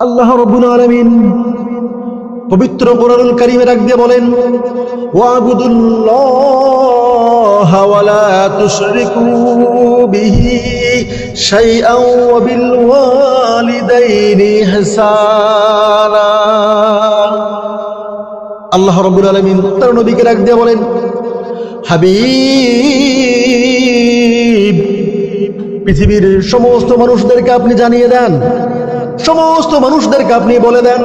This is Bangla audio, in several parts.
আল্লাহ রব্বুল আলমিন পবিত্র কোরআনুল কারীমে রাখ দিয়ে বলেন তুশরিকু আল্লাহ রব্বুল আলামিন তার নবীকে রাখ দিয়ে বলেন, হাবিব, পৃথিবীর সমস্ত মানুষদেরকে আপনি জানিয়ে দেন সমস্ত মানুষদেরকে আপনি বলে দেন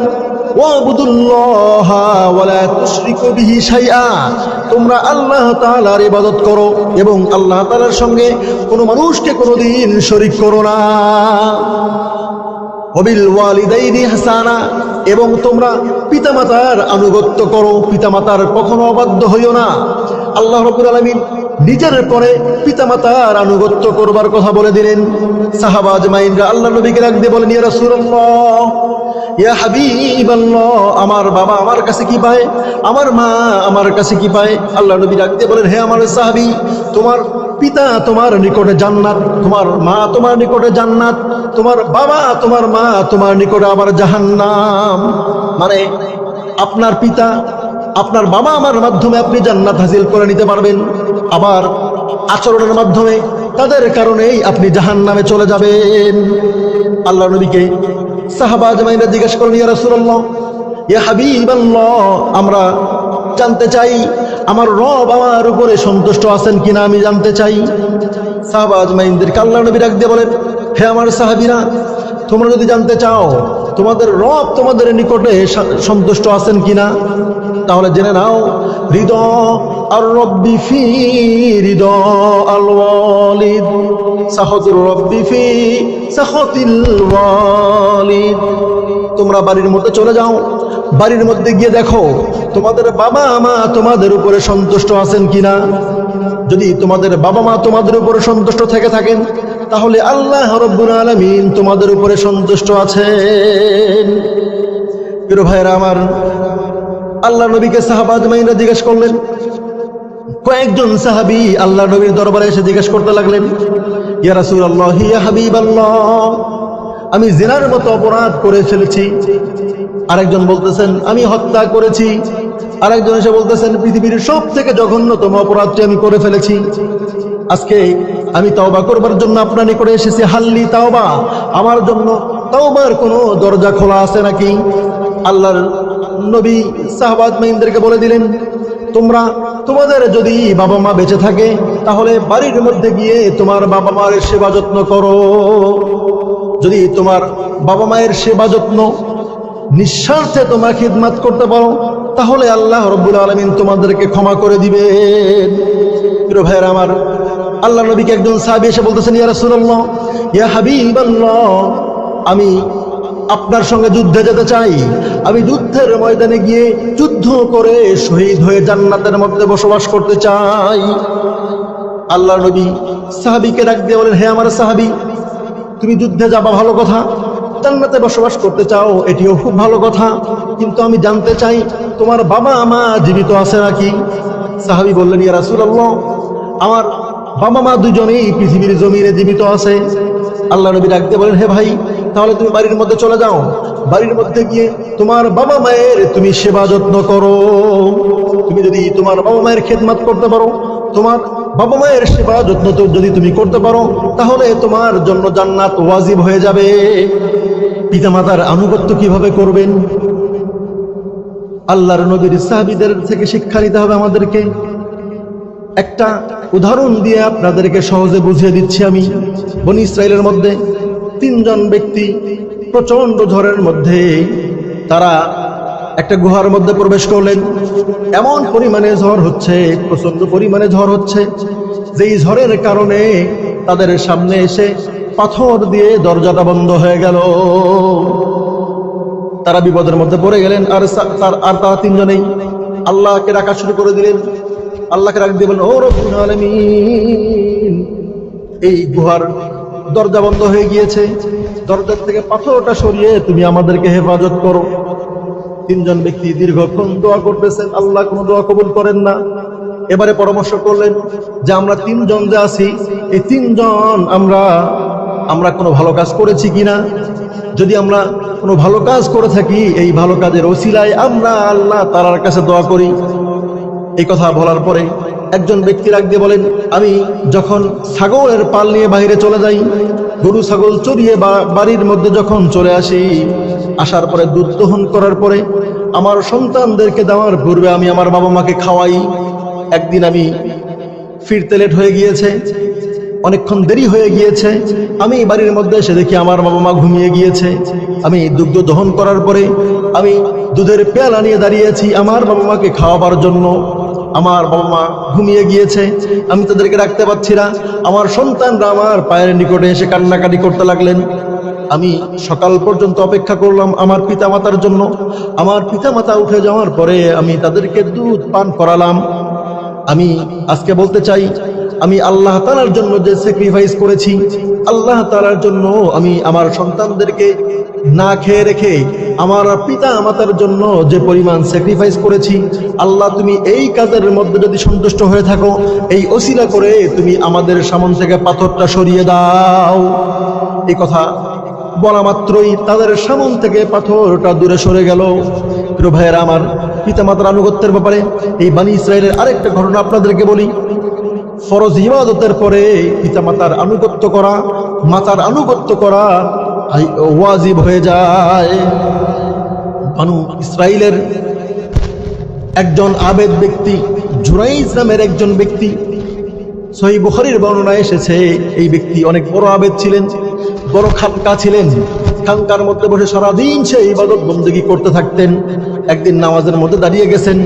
তোমরা আল্লাহ তাআলার ইবাদত করো এবং আল্লাহ তাআলার সঙ্গে কোনো মানুষকে কোনোদিন শরীক করো না। হবিল ওয়ালিদাইনি হাসানা, এবং তোমরা পিতামাতার আনুগত্য করো। পিতামাতার কখনো অবাধ্য হইও না। আল্লাহ রব্বুল আলামিন নিজের পরে পিতামাতার আনুগত্য করবার কথা বলে দিলেন। সাহাবাজ মাইনরা আল্লাহ নবীকে রাখ দিয়ে বলেন, ইয়া ইয়া আমার বাবা আমার কাছে কি পায়? আমার মা আমার কাছে কি পায়? আল্লাহ নবী দিয়ে বলেন, হে আমার সাহাবী, তোমার পিতা তোমার নিকটে জান্নাত, তোমার মা তোমার নিকটে জান্নাত, তোমার বাবা তোমার মা তোমার নিকটে আবার জাহান্নাম। মানে আপনার পিতা, আপনার বাবা আমার মাধ্যমে আপনি জান্নাত হাসিল করে নিতে পারবেন। আবার আচরণের মাধ্যমে তাদের কারণেই আপনি জাহান্নামে চলে যাবেন। আল্লাহ নবীকে সাহাবা জামাইরা জিজ্ঞেস করেন ইয়া রাসূলুল্লাহ আমরা জানতে চাই আমার রব আমার উপরে সন্তুষ্ট আছেন কিনা আমি জানতে চাই। সাহাবা আজমাইনদেরকে আল্লাহ নবী ডাক দিয়ে বলেন, হে আমার সাহাবিরা, তোমরা যদি জানতে চাও তোমাদের রব তোমাদের নিকটে সন্তুষ্ট আছেন কিনা, তাহলে জেনে নাও, হৃদয় আর রব্বি ফি হৃদয় আল ওয়ালিদ। তোমরা বাড়ির মধ্যে চলে যাও। বাড়ির মধ্যে গিয়ে দেখো, তোমাদের বাবা মা তোমাদের উপরে সন্তুষ্ট আছেন কিনা? যদি তোমাদের বাবা মা তোমাদের উপরে সন্তুষ্ট থেকে থাকেন, তাহলে আল্লাহ রব্বুল আলমিন তোমাদের উপরে সন্তুষ্ট আছেন। প্রিয় ভাইরা আমার, আল্লাহ নবীকে সাহাবাজ মাইনরা জিজ্ঞেস করলেন কয়েকজন সাহাবী আল্লাহ নবীর দরবারে এসে জিজ্ঞেস করতে লাগলেন, ইয়া রাসূলুল্লাহ, ইয়া হাবিবাল্লাহ, আমি জিনার মতো অপরাধ করে ফেলেছি। আরেকজন বলতেছেন, আমি হত্যা করেছি। আরেকজন এসে বলতেছেন, পৃথিবীর সব থেকে জঘন্যতম অপরাধটি আমি করে ফেলেছি। আজকে আমি তাওবা করবার জন্য আপনার নিকটে এসেছি। হাল্লি তাওবা, আমার জন্য তাওবার কোনো দরজা খোলা আছে নাকি? আল্লাহর নবী সাহবাদ মাইনদেরকে বলে দিলেন, তোমরা তোমাদের যদি বাবা মা বেঁচে থাকে, তাহলে বাড়ির মধ্যে গিয়ে তোমার বাবা মার সেবা যত্ন করো। যদি তোমার বাবা মায়ের সেবা যত্ন নিঃস্বার্থে তোমার খিদমাত করতে পারো, তাহলে আল্লাহ রব্বুল আলমিন তোমাদেরকে ক্ষমা করে দিবে ভাইয়ের আমার, আল্লাহ নবীকে একজন সাহাবী এসে বলতেছেন, ইয়া রাসূলুল্লাহ, ইয়া হাবিবাল্লাহ, আমি আপনার সঙ্গে যুদ্ধে যেতে চাই। আমি যুদ্ধের ময়দানে গিয়ে যুদ্ধ করে শহীদ হয়ে জান্নাতের মধ্যে বসবাস করতে চাই। আল্লাহ নবী সাহাবীকে ডাক দিয়ে বলেন, হে আমার সাহাবী, তুমি যুদ্ধে যাবা, ভালো কথা। জান্নাতে বসবাস করতে চাও, এটিও খুব ভালো কথা। কিন্তু আমি জানতে চাই, তোমার বাবা মা জীবিত আছে নাকি? সাহাবী বললেন, ইয়া রাসূলুল্লাহ, আমার বাবা মা দুজনেই পৃথিবীর জমিনে জীবিত আছে। আল্লাহ নবী ডাকতে বলেন, হে ভাই, তাহলে তুমি বাড়ির মধ্যে চলে যাও। বাড়ির মধ্যে গিয়ে তোমার বাবা মায়ের তুমি সেবা যত্ন করো। তুমি যদি তোমার বাবা মায়ের খেদমত করতে পারো, তোমার বাবা মায়ের সেবা যত্ন যদি তুমি করতে পারো, তাহলে তোমার জন্য জান্নাত ওয়াজিব হয়ে যাবে। পিতামাতার আনুগত্য কীভাবে করবেন? আল্লাহর নবীর সাহাবিদের থেকে শিক্ষা নিতে হবে আমাদেরকে। একটা উদাহরণ দিয়ে আপনাদেরকে সহজে বুঝিয়ে দিচ্ছি আমি। বনি ইসরায়েলের মধ্যে তিনজন ব্যক্তি প্রচণ্ড ঝড়ের মধ্যে তারা একটা গুহার মধ্যে প্রবেশ করলেন। এমন পরিমাণে ঝড় হচ্ছে প্রচণ্ড পরিমাণে ঝড় হচ্ছে, যেই ঝড়ের কারণে তাদের সামনে এসে পাথর দিয়ে দরজাটা বন্ধ হয়ে গেল। তারা বিপদের মধ্যে পড়ে গেলেন, আর তার আর তারা তিনজনেই আল্লাহকে ডাকা শুরু করে দিলেন। আল্লাহকে ডাক দিয়ে বললেন, ও আলামিন! এই গুহার দরজা বন্ধ হয়ে গিয়েছে। দরজার থেকে পাথরটা সরিয়ে তুমি আমাদেরকে হেফাজত করো। তিনজন ব্যক্তি দীর্ঘক্ষণ দোয়া করতেছেন, আল্লাহ কোনো দোয়া কবুল করেন না। এবারে পরামর্শ করলেন যে, আমরা তিনজন যে আছি, এই তিনজন আমরা আমরা কোনো ভালো কাজ করেছি কিনা? যদি আমরা কোনো ভালো কাজ করে থাকি, এই ভালো কাজের ওসিলায় আমরা আল্লাহ তালার কাছে দোয়া করি। এই কথা বলার পরে একজন ব্যক্তি রাখ দিয়ে বলেন, আমি যখন ছাগলের পাল নিয়ে বাইরে চলে যাই, গরু, ছাগল চড়িয়ে বাড়ির মধ্যে যখন চলে আসি, আসার পরে দুধ দহন করার পরে আমার সন্তানদেরকে দেওয়ার পূর্বে আমি আমার বাবা মাকে খাওয়াই। একদিন আমি ফিরতে লেট হয়ে গিয়েছে, অনেকক্ষণ দেরি হয়ে গিয়েছে, আমি বাড়ির মধ্যে এসে দেখি আমার বাবা মা ঘুমিয়ে গিয়েছে। আমি দুগ্ধ দহন করার পরে আমি দুধের পেয়ালা নিয়ে দাঁড়িয়েছি আমার বাবা মাকে খাওয়াবার জন্য। আমার বাবা মা ঘুমিয়ে গিয়েছে। আমি তাদেরকে রাখতে পারছি না। আমার সন্তানরা আমার পায়ের নিকটে এসে কান্নাকাটি করতে লাগলেন। আমি সকাল পর্যন্ত অপেক্ষা করলাম আমার পিতা মাতার জন্য। আমার পিতা মাতা উঠে যাওয়ার পরে আমি তাদেরকে দুধ পান করালাম। আমি আজকে বলতে চাই আমি আল্লাহ তালার জন্য যে স্যাক্রিফাইস করেছি, আল্লাহ তালার জন্য আমি আমার সন্তানদেরকে না খেয়ে রেখে আমার পিতা মাতার জন্য যে পরিমাণ স্যাক্রিফাইস করেছি, আল্লাহ তুমি এই কাজের মধ্যে যদি সন্তুষ্ট হয়ে থাকো, এই অসিলা করে তুমি আমাদের সামন থেকে পাথরটা সরিয়ে দাও। এই কথা বলা মাত্রই তাদের সামন থেকে পাথরটা দূরে সরে গেল। ভাইয়েরা, আমার পিতামাতার আনুগত্যের ব্যাপারে এই বাণী ইসরায়েলের আরেকটা ঘটনা আপনাদেরকে বলি। ফরজ ইবাদতের পরে পিতামাতার আনুগত্য করা, মাতার আনুগত্য করা ওয়াজিব হয়ে যায়। বানু ইসরায়েলের একজন আবেদ ব্যক্তি জুরাইজ নামের একজন ব্যক্তি, সহি বুখারির বর্ণনা এসেছে, এই ব্যক্তি অনেক বড় আবেদ ছিলেন, বড় খানকা ছিলেন। খানকার মধ্যে বসে সারাদিন সে ইবাদত বন্দী করতে থাকতেন, একদিন নামাজের মধ্যে দাঁড়িয়ে গেছেন।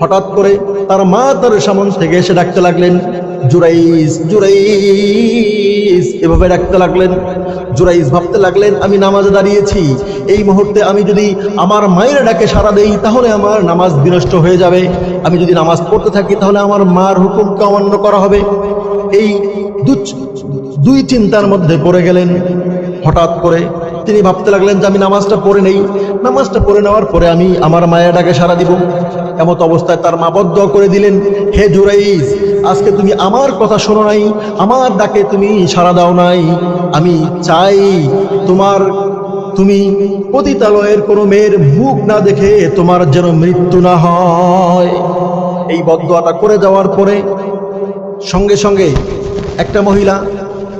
হঠাৎ করে তার মা তার সামন থেকে এসে ডাকতে লাগলেন জুরাইজ জুরাইজ এভাবে ডাকতে লাগলেন জুরাইজ ভাবতে লাগলেন, আমি নামাজে দাঁড়িয়েছি। এই মুহূর্তে আমি যদি আমার মায়ের ডাকে সারা দেই, তাহলে আমার নামাজ বিনষ্ট হয়ে যাবে। আমি যদি নামাজ পড়তে থাকি, তাহলে আমার মার হুকুমকে অমান্য করা হবে। এই দুই চিন্তার মধ্যে পড়ে গেলেন। হঠাৎ করে তিনি ভাবতে লাগলেন যে আমি নামাজটা পড়ে নেই। নামাজটা পড়ে নেওয়ার পরে আমি আমার মায়ের ডাকে সাড়া দিব। এমত অবস্থায় তার মা বদ্ধ করে দিলেন, হে জুরাইজ, আজকে তুমি আমার কথা শোনো নাই, আমার ডাকে তুমি সাড়া দাও নাই। আমি চাই তোমার, তুমি পতিতালয়ের কোনো মেয়ের মুখ না দেখে তোমার যেন মৃত্যু না হয়। এই বদয়াটা করে যাওয়ার পরে সঙ্গে সঙ্গে একটা মহিলা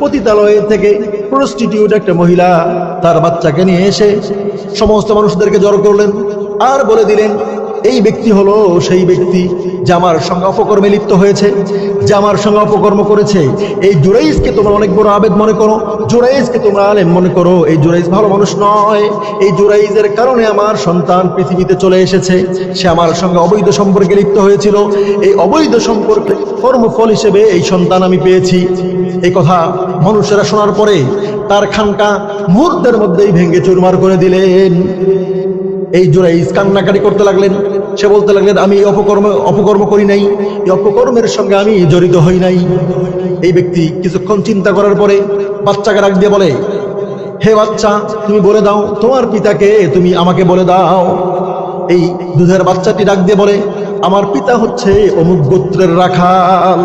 পতিতালয়ের থেকে প্রস্টিটিউট একটা মহিলা তার বাচ্চাকে নিয়ে এসে সমস্ত মানুষদেরকে জড়ো করলেন আর বলে দিলেন এই ব্যক্তি হলো সেই ব্যক্তি যে আমার সঙ্গে অপকর্মে লিপ্ত হয়েছে, যে আমার সঙ্গে অপকর্ম করেছে। এই জুরাইজকে তোমরা অনেক বড় আবেদ মনে করো জুরাইজকে তোমরা আলেম মনে করো। এই জুরাইজ ভালো মানুষ নয়। এই জুরাইজের কারণে আমার সন্তান পৃথিবীতে চলে এসেছে। সে আমার সঙ্গে অবৈধ সম্পর্কে লিপ্ত হয়েছিল। এই অবৈধ সম্পর্কে কর্মফল হিসেবে এই সন্তান আমি পেয়েছি। এই কথা মানুষেরা শোনার পরে তার খানটা মুহূর্তের মধ্যেই ভেঙে চুরমার করে দিলেন। এই জোরাইজ কান্নাকাটি করতে লাগলেন। সে বলতে লাগলেন, আমি অপকর্ম অপকর্ম করি নাই। এই অপকর্মের সঙ্গে আমি জড়িত হই নাই। এই ব্যক্তি কিছুক্ষণ চিন্তা করার পরে বাচ্চাকে রাখ দিয়ে বলে, হে বাচ্চা, তুমি বলে দাও, তোমার পিতাকে তুমি আমাকে বলে দাও। এই দুধের বাচ্চাটি ডাক দিয়ে বলে, আমার পিতা হচ্ছে অমুক গোত্রের রাখাল।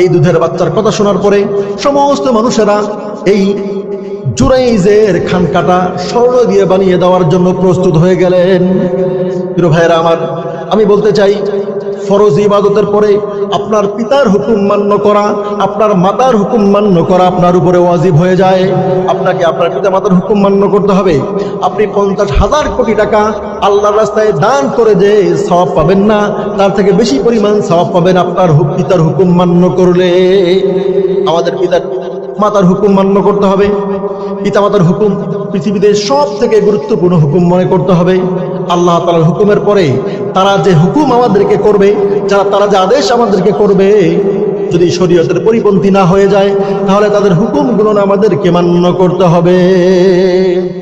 এই দুধের বাচ্চার কথা শোনার পরে সমস্ত মানুষেরা এই জুরাইজের খানকাটা স্বর্ণ দিয়ে বানিয়ে দেওয়ার জন্য প্রস্তুত হয়ে গেলেন। প্রিয় ভাইয়েরা আমার, আমি বলতে চাই, ফরজ ইবাদতের পরে আপনার পিতার হুকুম মান্য করা, আপনার মাতার হুকুম মান্য করা আপনার উপরে ওয়াজিব হয়ে যায়। আপনাকে আপনার পিতা মাতার হুকুম মান্য করতে হবে। আপনি পঞ্চাশ হাজার কোটি টাকা আল্লাহর রাস্তায় দান করে যে সওয়াব পাবেন না, তার থেকে বেশি পরিমাণ সওয়াব পাবেন আপনার পিতার হুকুম মান্য করলে। আমাদের পিতার মাতার হুকুম মান্য করতে হবে। পিতামাতার হুকুম পৃথিবীতে সব থেকে গুরুত্বপূর্ণ হুকুম মনে করতে হবে। আল্লাহ তালার হুকুমের পরে তারা যে হুকুম আমাদেরকে করবে, যারা তারা যে আদেশ আমাদেরকে করবে, যদি শরীয়তের পরিপন্থী না হয়ে যায়, তাহলে তাদের হুকুমগুলো আমাদেরকে মান্য করতে হবে।